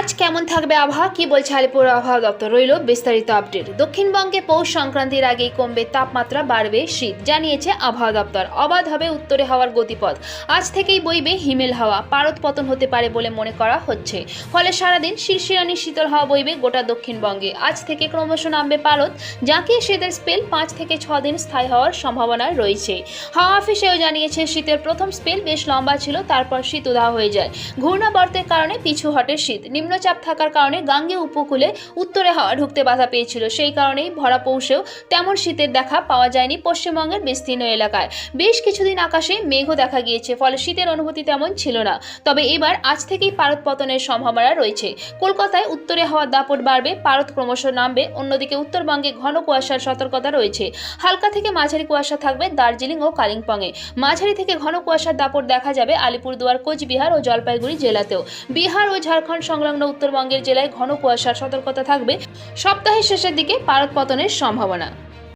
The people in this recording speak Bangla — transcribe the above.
আজ কেমন থাকবে আবহাওয়া? কি বলছে আলিপুর আবহাওয়া দপ্তর? রইল বিস্তারিত আপডেট। দক্ষিণবঙ্গে পৌষ সংক্রান্তির আগেই কমবে তাপমাত্রা, বাড়বে শীত, জানিয়েছে আবহাওয়া দপ্তর। অবাধ হবে উত্তরে হাওয়ার গতিপথ। আজ থেকেই বইবে হিমেল হাওয়া। পারদ পতন হতে পারে বলে মনে করা হচ্ছে। ফলে সারাদিন শিরশিরানি শীতল হাওয়া বইবে গোটা দক্ষিণবঙ্গে। আজ থেকে ক্রমশ নামবে পারদ, যাকে শীতের স্পেল পাঁচ থেকে ছ দিন স্থায়ী হওয়ার সম্ভাবনা রয়েছে। হাওয়া অফিসেও জানিয়েছে শীতের প্রথম স্পেল বেশ লম্বা ছিল, তারপর শীত উধাও হয়ে যায়। ঘূর্ণাবর্তের কারণে পিছু হটে শীত। নিম্নচাপ থাকার কারণে গাঙ্গে উপকূলে উত্তরে হাওয়া ঢুকতে বাধা পেয়েছিল। সেই কারণেই ভরা পৌষেও তেমন শীতের দেখা পাওয়া যায়নি পশ্চিমবঙ্গের বিস্তীর্ণ এলাকায়। বেশ কিছুদিন আকাশে মেঘও দেখা গিয়েছে, ফলে শীতের অনুভূতি তেমন ছিল না। তবে এবার আজ থেকেই পারদ পতনের সম্ভাবনা রয়েছে। কলকাতায় উত্তরে হাওয়ার দাপট বাড়বে, পারদ ক্রমশ নামবে। অন্যদিকে উত্তরবঙ্গে ঘন কুয়াশার সতর্কতা রয়েছে। হালকা থেকে মাঝারি কুয়াশা থাকবে দার্জিলিং ও কালিম্পংয়ে। মাঝারি থেকে ঘন কুয়াশার দাপট দেখা যাবে আলিপুরদুয়ার, কোচবিহার ও জলপাইগুড়ি জেলাতেও। বিহার ও ঝাড়খণ্ড সংলগ্ন উত্তরবঙ্গের জেলায় ঘন কুয়াশার সতর্কতা থাকবে। সপ্তাহের শেষের দিকে পারদ পতনের সম্ভাবনা।